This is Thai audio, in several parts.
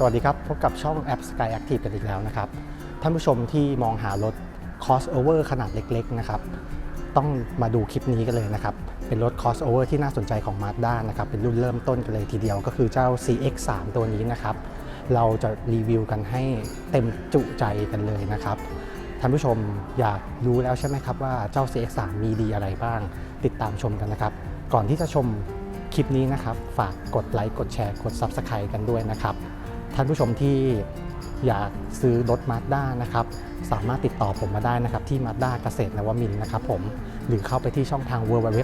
สวัสดีครับ พบกับช่องแอป Sky Active กันอีกแล้วนะครับ ท่านผู้ชมที่มองหารถ crossover ขนาดเล็กๆนะครับ ต้องมาดูคลิปนี้กันเลยนะครับ เป็นรถ crossover ที่น่าสนใจของ Mazda นะครับ เป็นรุ่นเริ่มต้นกันเลยทีเดียวก็คือเจ้า CX3 ตัวนี้นะครับ เราจะรีวิวกันให้เต็มจุใจกันเลยนะครับ ท่านผู้ชมอยากรู้แล้วใช่ไหมครับว่าเจ้า CX3 มีดีอะไรบ้าง ติดตามชมกันนะครับ ก่อนที่จะชมคลิปนี้นะครับ ฝากกดไลค์ กดแชร์ กด Subscribe กันด้วยนะครับ ท่านผู้ชมที่อยากซื้อรถมาสด้านะครับ สามารถติดต่อผมมาได้นะครับ ที่มาสด้าเกษตรนวมินทร์นะครับผมหรือเข้าไปที่ช่องทาง www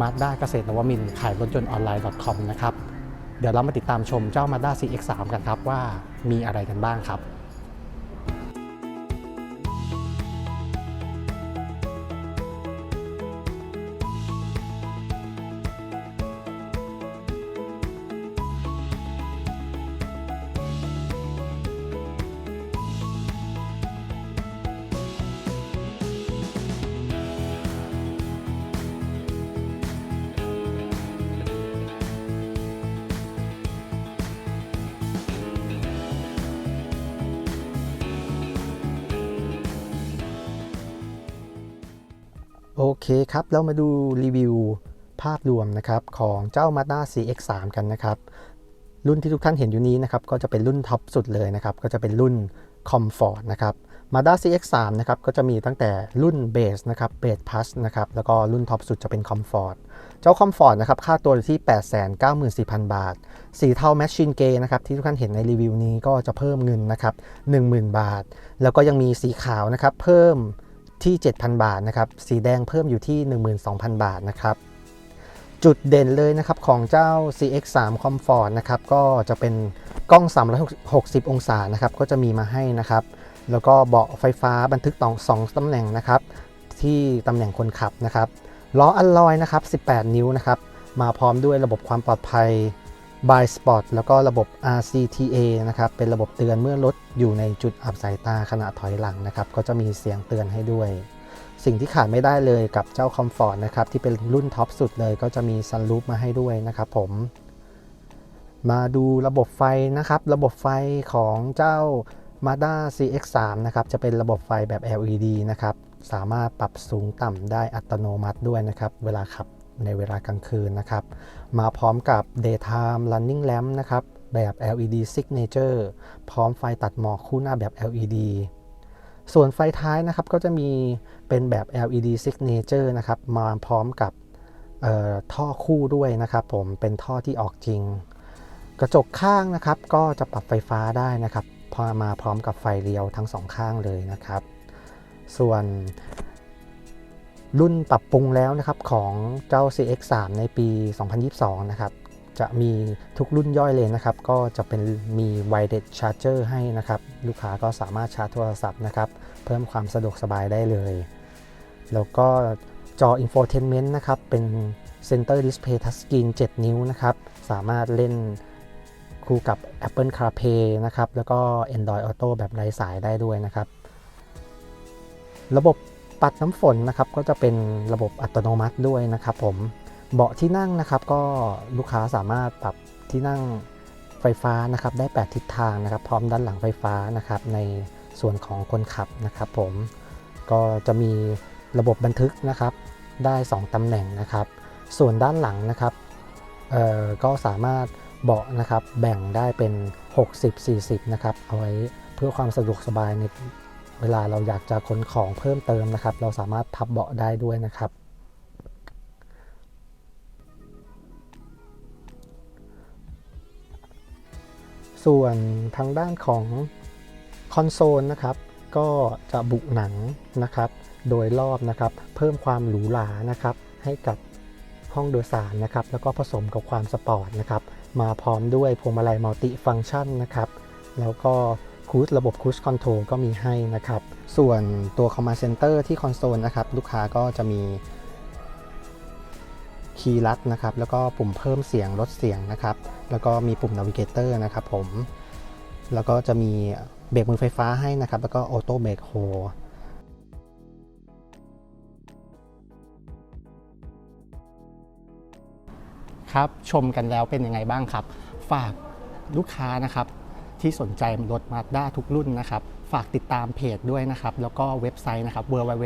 mazda เกษตรนวมินทร์ขายรถยนต์ออนไลน์ .com นะครับ เดี๋ยวเรามาติดตามชมเจ้า Mazda CX-3 กันครับว่ามีอะไรกันบ้างครับ โอเคครับ เรามาดูรีวิวภาพรวมนะครับของเจ้า Mazda CX-3 กันนะครับ รุ่นที่ทุกท่านเห็นอยู่นี้นะครับก็จะเป็นรุ่นท็อปสุดเลยนะครับ ก็จะเป็นรุ่น Comfort นะครับ Mazda CX-3 นะครับก็จะมีตั้งแต่รุ่น Base นะครับ Base Plus นะครับแล้วก็รุ่นท็อปสุดจะเป็น Comfort เจ้า Comfort นะครับค่าตัวอยู่ที่ 894,000 บาท สีเทา Machine Grey นะครับที่ทุกท่านเห็นในรีวิวนี้ก็จะเพิ่มเงินนะครับ10,000 บาท แล้วก็ยังมีสีขาวนะครับเพิ่ม ที่ 7,000 บาทนะครับสีแดงเพิ่มอยู่ที่ 12,000 บาทนะครับจุดเด่นเลยนะครับของเจ้า CX3 Comfort นะครับก็จะเป็นกล้อง 360 องศานะครับก็จะมีมาให้นะครับ แล้วก็เบาะไฟฟ้าบันทึกต่อ2ตำแหน่งนะครับที่ตำแหน่งคนขับนะครับล้ออัลลอยนะครับ 18 นิ้วนะครับมาพร้อมด้วยระบบความปลอดภัย by Spot แล้วก็ระบบ RCTA นะครับเป็นระบบเตือนเมื่อรถอยู่ในจุดอับสายตาขณะถอยหลังนะครับก็จะมีเสียงเตือนให้ด้วย สิ่งที่ขาดไม่ได้เลยกับเจ้า Comfort นะครับที่เป็นรุ่นท็อปสุดเลยก็จะมี Sunroof มาให้ด้วยนะครับผม มาดูระบบไฟนะครับ ระบบไฟของเจ้า Mazda CX-3 นะครับจะเป็นระบบไฟแบบ LED นะครับสามารถปรับสูงต่ำได้อัตโนมัติด้วยนะครับ เวลาขับ ในเวลากลางคืนนะครับ มาพร้อมกับ daytime running lamp นะครับ แบบ LED signature พร้อมไฟตัดหมอกคู่หน้าแบบ LED ส่วนไฟท้ายนะครับก็จะมีเป็นแบบ LED signature นะครับมาพร้อมกับท่อคู่ด้วยนะครับ ผมเป็นท่อที่ออกจริง กระจกข้างนะครับก็จะปรับไฟฟ้าได้นะครับพอมาพร้อมกับไฟเลี้ยวทั้งสองข้างเลยนะครับ ส่วน รุ่นปรับปรุงแล้วนะครับของเจ้า CX3 ในปี 2022 นะครับ จะมีทุกรุ่นย่อยเลยนะครับ ก็จะเป็นมี Wireless Charger ให้นะครับ ลูกค้าก็สามารถชาร์จโทรศัพท์นะครับ เพิ่มความสะดวกสบายได้เลย แล้วก็จอ Infotainment นะครับ เป็น Center Display Touchscreen 7 นิ้วนะครับ สามารถเล่นคู่กับ Apple CarPlay นะครับ แล้วก็ Android Auto แบบไร้สายได้ด้วยนะครับ ระบบ ปัดน้ำฝนนะครับก็จะเป็นระบบอัตโนมัติด้วยนะครับผมเบาะที่นั่งนะครับก็ลูกค้าสามารถปรับที่นั่งไฟฟ้านะครับได้ 8 ทิศทางนะครับ พร้อมด้านหลังไฟฟ้านะครับในส่วนของคนขับนะครับผมก็จะมีระบบบันทึกนะครับได้ 2 ตำแหน่งนะครับ ส่วนด้านหลังนะครับก็สามารถเบาะนะครับแบ่งได้เป็น 60-40 นะครับเอาไว้เพื่อความสะดวกสบายใน เวลาเราอยากจะขนของเพิ่มเติมนะครับ เราสามารถพับเบาะได้ด้วยนะครับ ส่วนทางด้านของคอนโซลนะครับ ก็จะบุหนังนะครับ โดยรอบนะครับ เพิ่มความหรูหรานะครับ ให้กับห้องโดยสารนะครับ แล้วก็ผสมกับความสปอร์ตนะครับ มาพร้อมด้วยพวงมาลัยมัลติฟังก์ชันนะครับ แล้วก็ คูสระบบคูสคอนโทรลก็มีให้นะครับ ส่วนตัว Command Center ที่คอนโซลนะครับ ลูกค้าก็จะมีคีย์ลัดนะครับ แล้วก็ปุ่มเพิ่มเสียงลดเสียงนะครับ แล้วก็มีปุ่ม Navigator นะครับผม แล้วก็จะมีเบรกมือไฟฟ้าให้นะครับ แล้วก็ออโต้เบรกโฮครับ ชมกันแล้วเป็นยังไงบ้างครับ ฝากลูกค้านะครับ ที่สนใจรถ Mazda ทุกรุ่นนะครับ ฝากติดตามเพจด้วยนะครับ แล้วก็เว็บไซต์นะครับ www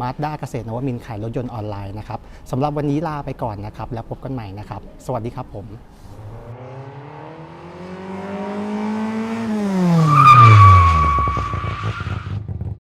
Mazda เกษตรนวมินขายรถยนต์ออนไลน์นะครับสำหรับวันนี้ลาไปก่อนนะครับ แล้วพบกันใหม่นะครับ สวัสดีครับผม